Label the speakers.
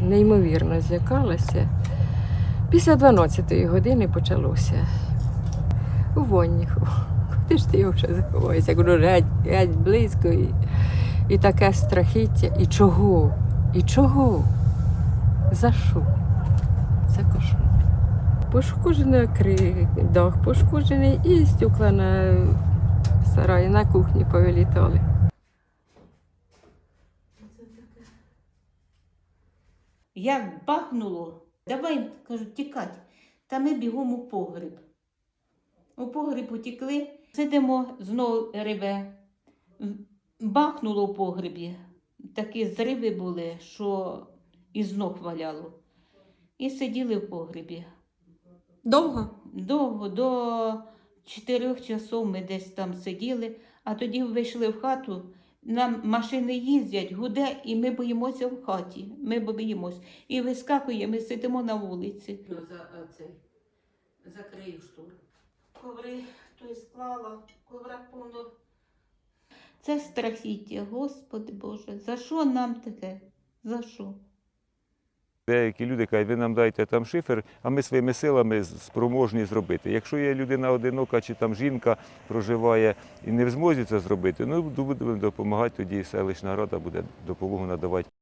Speaker 1: неймовірно злякалася. Після 12-ї години почалося. У Вонніху. Куди ж ти його вже заховаєшся? Кажу, геть, геть близько. І, і таке страхіття. І чого? І чого? За що? Це кошмар. Пошкоджений дах, пошкоджений і стекла на сараї, на кухні повилітали.
Speaker 2: Як бахнуло, давай, кажуть, тікать. Та ми бігом у погріб. У погріб утікли, сидимо, знову реве. Бахнуло у погрібі. Такі зриви були, що із ног валяло. І сиділи в погрібі.
Speaker 3: Довго?
Speaker 2: Довго, до чотирьох часов ми десь там сиділи, а тоді вийшли в хату. Нам машини їздять, гуде, і ми боїмося в хаті. Ми боїмось. І вискакуємо, ми сидимо на вулиці.
Speaker 1: За цей закрию штур.
Speaker 2: Коври той склала, ковра повно. Це страхіття, Господи Боже, за що нам таке? За що?
Speaker 4: Деякі люди кажуть, ви нам дайте там шифер, а ми своїми силами спроможні зробити. Якщо є людина одинока чи там жінка проживає і не в змозі це зробити, ну будемо допомагати, тоді селищна рада буде допомогу надавати.